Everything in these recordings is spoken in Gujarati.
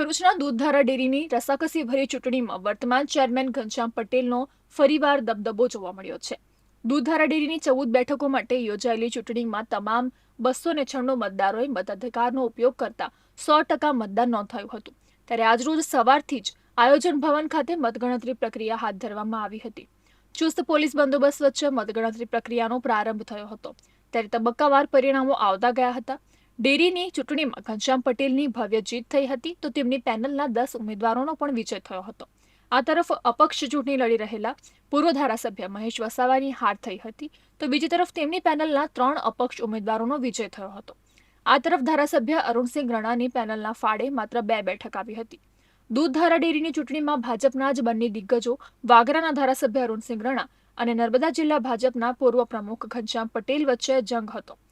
ભરૂચના દૂધધારા ડેરીની રસાકસી ભરી ચૂંટણીમાં વર્તમાન ચેરમેન ઘનશ્યામ પટેલનો ફરીવાર દબદબો જોવા મળ્યો છે. દૂધધારા ડેરીની ચૌદ બેઠકો માટે યોજાયેલી ચૂંટણીમાં તમામ બસો ને છન્નું મતદારોએ મતાધિકારનો ઉપયોગ કરતા સો ટકા મતદાન નોંધાયું હતું. ત્યારે આજરોજ સવારથી જ આયોજન ભવન ખાતે મતગણતરી પ્રક્રિયા હાથ ધરવામાં આવી હતી. ચુસ્ત પોલીસ બંદોબસ્ત વચ્ચે મતગણતરી પ્રક્રિયાનો પ્રારંભ થયો હતો. ત્યારે તબક્કાવાર પરિણામો આવતા ગયા હતા. ડેરીની ચૂંટણીમાં ઘનશ્યામ પટેલની ભવ્ય જીત થઈ હતી તો તેમની પેનલના દસ ઉમેદવારોનો પણ વિજય થયો હતો. આ તરફ અપક્ષ ચૂંટણી લડી રહેલા પૂર્વ ધારાસભ્ય મહેશ વસાવાની હાર થઈ હતી તો બીજી તરફ તેમની પેનલના ત્રણ અપક્ષ ઉમેદવારોનો વિજય થયો હતો. આ તરફ ધારાસભ્ય અરુણસિંહ રણાની પેનલના ફાળે માત્ર બે બેઠક આવી હતી. દૂધધારા ડેરીની ચૂંટણીમાં ભાજપના જ બંને દિગ્ગજો વાગરાના ધારાસભ્ય અરુણસિંહ રણા અને નર્મદા જિલ્લા ભાજપના પૂર્વ પ્રમુખ ઘનશ્યામ પટેલ વચ્ચે જંગ હતો.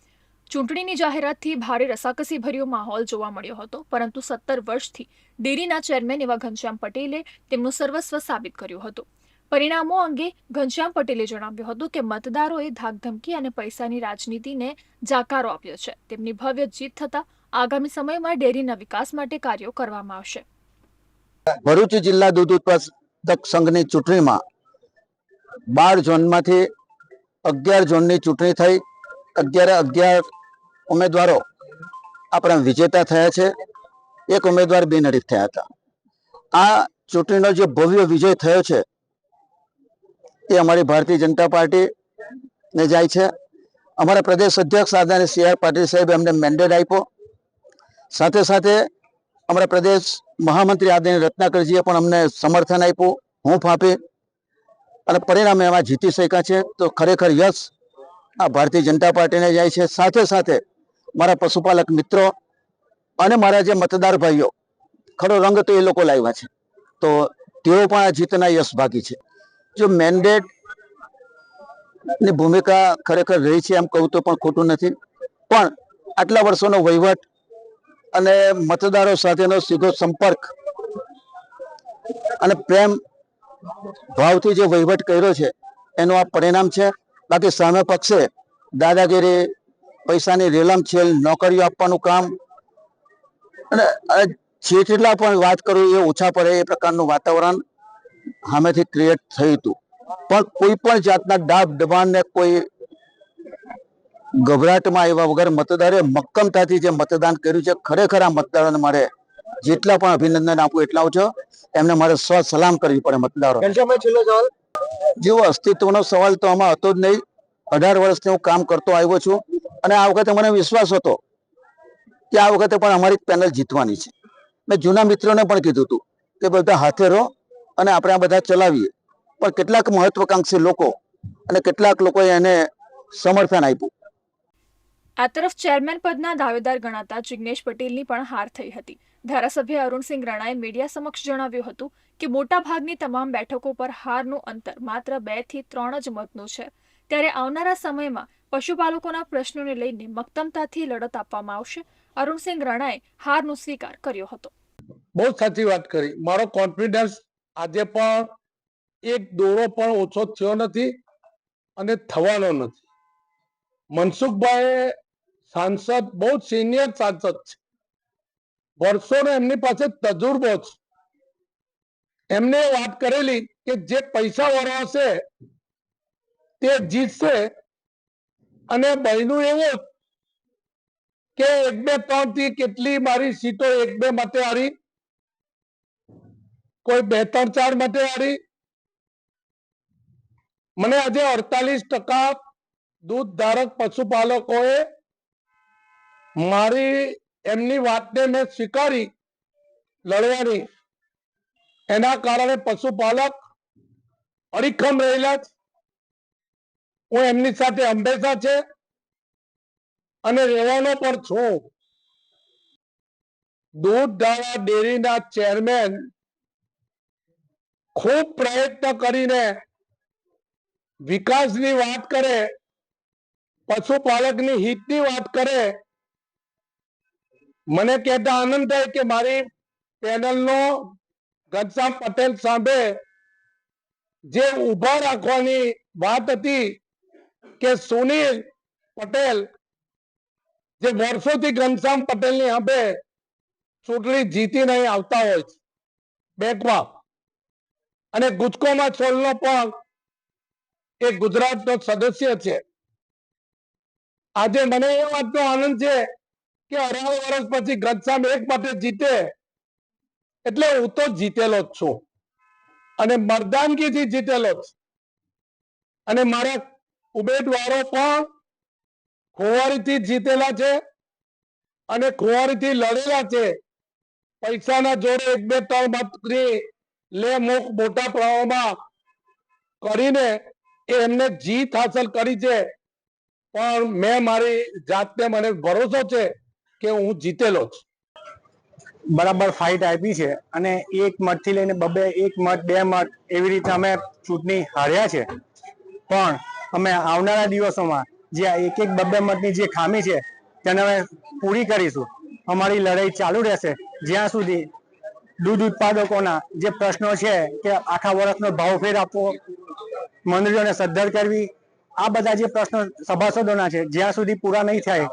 ચૂંટણીની જાહેરાતથી ભારે રસાકસી ભર્યો માહોલ જોવા મળ્યો હતો, પરંતુ સત્તર વર્ષથી ડેરીના ચેરમેન એવા ઘનશ્યામ પટેલે તેમનું સર્વસ્વ સાબિત કર્યું હતું. પરિણામો અંગે ઘનશ્યામ પટેલે જણાવ્યું હતું કે મતદારોએ ધાકધમકી અને પૈસાની રાજનીતિને જાકારો આપ્યો છે. તેમની ભવ્ય જીત થતા આગામી સમયમાં ડેરીના વિકાસ માટે કાર્યો કરવામાં આવશે. ભરૂચ જિલ્લા દૂધ ઉત્પાદક સંઘની ચૂંટણીમાં બાર ઝોનમાંથી અગિયાર ઝોનની ચૂંટણી થઈ. અગિયારે અગિયાર ઉમેદવારો આપણા વિજેતા થયા છે. એક ઉમેદવાર બિનહરીફ થયા હતા. આ ચૂંટણીનો જે ભવ્ય વિજય થયો છે, એ અમારી ભારતીય જનતા પાર્ટી ને જાય છે. અમારા પ્રદેશ અધ્યક્ષ આદરણીય સી આર પાટીલ સાહેબે અમને મેન્ડેટ આપ્યો. સાથે સાથે અમારા પ્રદેશ મહામંત્રી આદરણીય રત્નાકરજીએ પણ અમને સમર્થન આપ્યું. હું ફાંપી અને પરિણામે એમાં જીતી શક્યા છે. તો ખરેખર યશ આ ભારતીય જનતા પાર્ટીને જાય છે. સાથે સાથે મારા પશુપાલક મિત્રો અને મારા જે મતદાર ભાઈઓ, ખરો રંગ તો એ લોકો લાવ્યા છે. તો તેઓ પણ આ જીતના યશ ભાગી છે. જો મેન્ડેટની ભૂમિકા ખરેખર રહી છે એમ કહું તો પણ ખોટું નથી. પણ આટલા વર્ષોનો વહીવટ અને મતદારો સાથેનો સીધો સંપર્ક અને પ્રેમ ભાવથી જે વહીવટ કર્યો છે, એનું આ પરિણામ છે. બાકી સામે પક્ષે દાદાગીરી પૈસાની રેલમ છેલ નોકરીઓ આપવાનું કામ. અને જે કેટલા પણ વાત કરું એ ઓછા પડે એ પ્રકારનું વાતાવરણ સામેથી ક્રિએટ થયું હતું. પણ કોઈ પણ જાતના ડાબ દબાણને કોઈ ગભરાટમાં આવ્યા વગર મતદારે મક્કમતાથી જે મતદાન કર્યું છે ખરેખર આ મતદારોને મારે જેટલા પણ અભિનંદન આપું એટલા ઓછો એમને મારે સ્વ સલામ કરવી પડે મતદારો જેવો અસ્તિત્વનો સવાલ તો આમાં હતો જ નહીં. અઢાર વર્ષથી હું કામ કરતો આવ્યો છું. અને આ વખતે મને વિશ્વાસ હતો કે આ વખતે પણ અમારી પેનલ જીતવાની છે. મેં જૂના મિત્રોને પણ કીધું હતું કે બધા હાથે રહો અને આપણે આ બધા ચલાવીએ. પણ કેટલાક મહત્વકાંક્ષી લોકો અને કેટલાક લોકોએ એને સમર્થન આપ્યું. આ તરફ ચેરમેન પદના દાવેદાર ગણાતા જિગ્નેશ પટેલની પણ હાર થઈ હતી. ધારાસભ્ય અરુણસિંહ રણાએ મીડિયા સમક્ષ જણાવ્યું હતું કે મોટા ભાગની તમામ બેઠકો પર હારનું અંતર માત્ર બેથી ત્રણ જ મતનું છે. ત્યારે આવનારા સમયમાં પશુપાલકોના પ્રશ્નોને લઈને મક્તમતાથી લડત આપવામાં આવશે. અરુણસિંહ રાણાએ હારનો સ્વીકાર કર્યો હતો. બહુ સાચી વાત કરી. મારો કોન્ફિડન્સ આજે પણ એક દોરો પણ ઓછો થયો નથી અને થવાનો નથી. મનસુખભાઈ સાંસદ, બહુ સિનિયર સાંસદ છે. વર્ષોનો એમની પાસે તજુર્બો છે. એમને વાત કરેલી કે જે પૈસા વાળો હશે તે જીતશે અને બન્યું એવું કે એક બે ત્રણથી કેટલી મારી સીટો એક બે મતે હારી, કોઈ બે ત્રણ ચાર મતે હારી. મને આજે અડતાલીસ ટકા દૂધ ધારક પશુપાલકોએ મારી એમની વાતને મેં સ્વીકારી લડવાની. એના કારણે પશુપાલક અડીખમ રહેલા છે હું એમની સાથે હંમેશા છે અને રહેવાનો પણ છું. દૂધધારા ડેરીના ચેરમેન ખૂબ પ્રયત્ન કરીને વિકાસની વાત કરે, પશુપાલકની હિતની વાત કરે. મને કહેતા આનંદ થાય કે મારી પેનલનો ઘનશ્યામ પટેલ સામે જે ઊભા રાખવાની વાત હતી કે સુનિલ પટેલ જે વર્ષોથી ઘનશ્યામ પટેલની સામે ચૂંટણી જીતીને આવતા હોય છે. બેંકમાં અને ગુજકોમાં ચોલનો પણ એ ગુજરાતનો સદસ્ય છે. આજે મને એ વાતનો આનંદ છે કે અઢાર વર્ષ પછી ઘનશ્યામ એક માટે જીતે એટલે હું તો જીતેલો જ છું. અને મરદાનગીથી જીતેલો જ અને મારા ઉમેદવારો પણ ખોવારીથી જીતેલા છે અને ખોવારીથી લડેલા છે. પૈસાના જોડે એક, બે, ત્રણ મતની લે મુખ મોટા પ્રમાણમાં કરીને એમને જીત હાંસલ કરી છે. પણ મેં મારી જાતને મને ભરોસો છે કે હું જીતેલો છું. બરાબર ફાઇટ આપી છે અને એક મતથી લઈને બબે, એક મત, બે મત એવી રીતે અમે ચૂંટણી હાર્યા છે. પણ અમે આવનારા દિવસોમાં જે એક એક બબ્બે મતની જે ખામી છે, તેને અમે પૂરી કરીશું. અમારી લડાઈ ચાલુ રહેશે. જ્યાં સુધી દૂધ ઉત્પાદકોના જે પ્રશ્નો છે કે આખા વર્ષનો ભાવફેર આપવો, મંડળીઓને સદ્ધર કરવી, આ બધા જે પ્રશ્નો સભાસદોના છે, જ્યાં સુધી પૂરા નહીં થાય,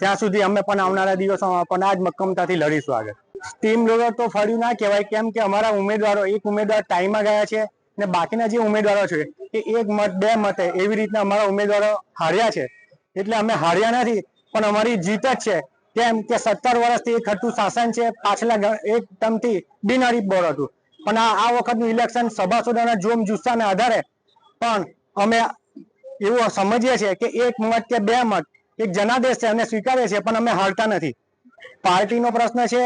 ત્યાં સુધી અમે પણ આવનારા દિવસોમાં પણ આ જ મક્કમતાથી લડીશું આગળ. સ્ટીમ લોડર તો ફળ્યું ના કહેવાય, કેમ કે અમારા ઉમેદવારો એક ઉમેદવાર ટાઈમમાં ગયા છે ને બાકીના જે ઉમેદવારો છે, એ એક મત, બે મતે એવી રીતના અમારા ઉમેદવારો હાર્યા છે. એટલે અમે હાર્યા નથી, પણ અમારી જીત જ છે. કેમ કે સત્તર વર્ષથી એક હતું, શાસન છે, પાછલા એક ટર્મથી બિનહરીફ બોર્ડ હતું. પણ આ આ વખતનું ઇલેક્શન સભાસદોના જોમ જુસ્સાના આધારે પણ અમે એવું સમજીએ છીએ કે એક મત કે બે મત એક જનાદેશ છે અને સ્વીકારે છે, પણ અમે હારતા નથી. પાર્ટીનો પ્રશ્ન છે,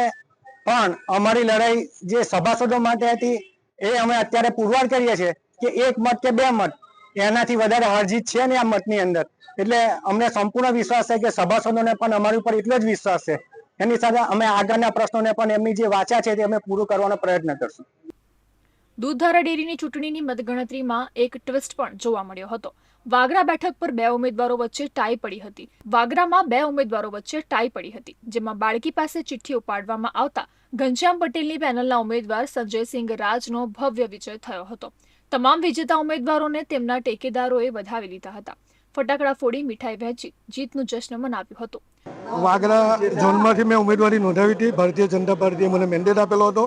પણ અમારી લડાઈ જે સભાસદો માટે હતી એ અમે અત્યારે પુરવાર કરીએ છીએ કે એક મત કે બે મત, એનાથી વધારે હરજીત છે ને આ મતની અંદર. એટલે અમને સંપૂર્ણ વિશ્વાસ છે કે સભાસદોને પણ અમારી ઉપર એટલો જ વિશ્વાસ છે. એની સાથે અમે આગળના પ્રશ્નોને પણ એમની જે વાચા છે તે અમે પૂરું કરવાનો પ્રયત્ન કરશું. દૂધધારા ડેરીની ચૂંટણીની મતગણતરીમાં એક ટ્વિસ્ટ પણ જોવા મળ્યો હતો. વાગરા બેઠક પર બે ઉમેદવારો વચ્ચે ટાઈ પડી હતી. વાગરામાં બે ઉમેદવારો વચ્ચે ટાઈ પડી હતી, જેમાં બાળકી પાસે ચિઠ્ઠી ઉપાડવામાં આવતા ઘનશ્યામ પટેલની પેનલના ઉમેદવાર સંજયસિંહ રાજનો ભવ્ય વિજય થયો હતો. તમામ વિજેતા ઉમેદવારોને તેમના ટેકેદારોએ વધાવી લીધા હતા. ફટાકડા ફોડી મીઠાઈ વહેંચી જીતનું જશ્ન મનાવ્યું હતું. વાગરા ઝોનમાંથી મેં ઉમેદવારી નોંધાવી હતી. ભારતીય જનતા પાર્ટીએ મને મેન્ડેટ આપેલો હતો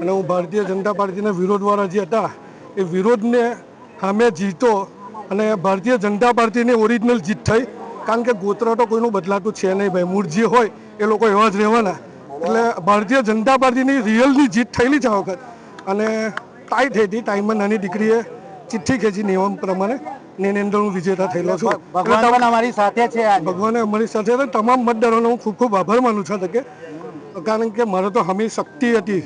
અને હું ભારતીય જનતા પાર્ટીના વિરોધવાળા જે હતા, એ વિરોધને સામે જીતો અને ભારતીય જનતા પાર્ટીની ઓરિજિનલ જીત થઈ. કારણ કે ગોત્ર તો કોઈનું બદલાતું છે નહીં ભાઈ. મૂળ જે હોય એ લોકો એવા જ રહેવાના. એટલે ભારતીય જનતા પાર્ટીની રિયલની જીત થયેલી છે આ વખત. અને ટાઈટ થઈ હતી ટાઈમમાં નાની દીકરીએ ચિઠ્ઠી ખેંચી નિયમ પ્રમાણે ને એની અંદર હું વિજેતા થયેલો છું. ભગવાન અમારી સાથે છે ભગવાને અમારી સાથે તમામ મતદારોનો હું ખૂબ ખૂબ આભાર માનું છું કે કારણ કે મારે તો હમી શક્તિ હતી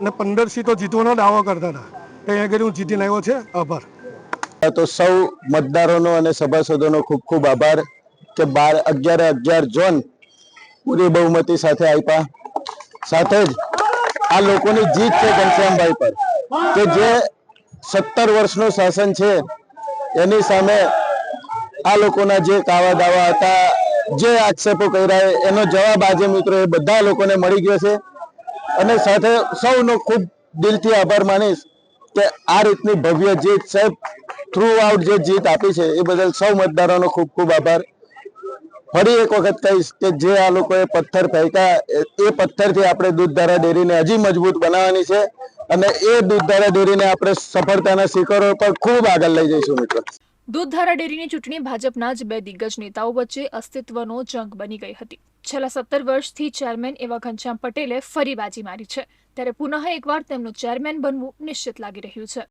અને પંદર સીટો જીતવાનો દાવો કરતા હતા. અહીંયા આગળ હું જીતીને આવ્યો છે. આભાર. તો સૌ મતદારોનો અને સભાસદોનો ખૂબ ખૂબ આભાર કે બાર અગિયાર અગિયાર જોન પૂરી બહુમતી સાથે આપ્યા સાથે જ આ લોકોની જીત છે ઘનશ્યામભાઈ પર. કે જે સત્તર વર્ષનું શાસન છે, એની સામે આ લોકોના જે કાવા દાવા હતા, જે આક્ષેપો કર્યા એનો જવાબ આજે મિત્રો એ બધા લોકોને મળી ગયો છે. અને સાથે સૌનો ખૂબ દિલથી આભાર માનીશ કે આ રીતની ભવ્ય જીત, સાહેબ થ્રુ આઉટ જે જીત આપી છે, એ બદલ સૌ મતદારોનો ખૂબ ખૂબ આભાર. ફરી એક વખત કહીશ કે જે આ લોકોએ પથ્થર ફેંક્યા, એ- એ પથ્થરથી આપણે દૂધધારા ડેરીને હજી મજબૂત બનાવવાની છે અને એ દૂધધારા ડેરીને આપણે સફળતાના શિખરો પર ખૂબ આગળ લઈ જઈશું મિત્રો. દૂધધારા ડેરીની ચૂંટણી ભાજપના જ બે દિગ્ગજ નેતાઓ વચ્ચે અસ્તિત્વનો જંગ બની ગઈ હતી. છેલ્લા સત્તર વર્ષથી ચેરમેન એવા ઘનશ્યામ પટેલે ફરી બાજી મારી છે. ત્યારે પુનઃ એકવાર તેમનું ચેરમેન બનવું નિશ્ચિત લાગી રહ્યું છે.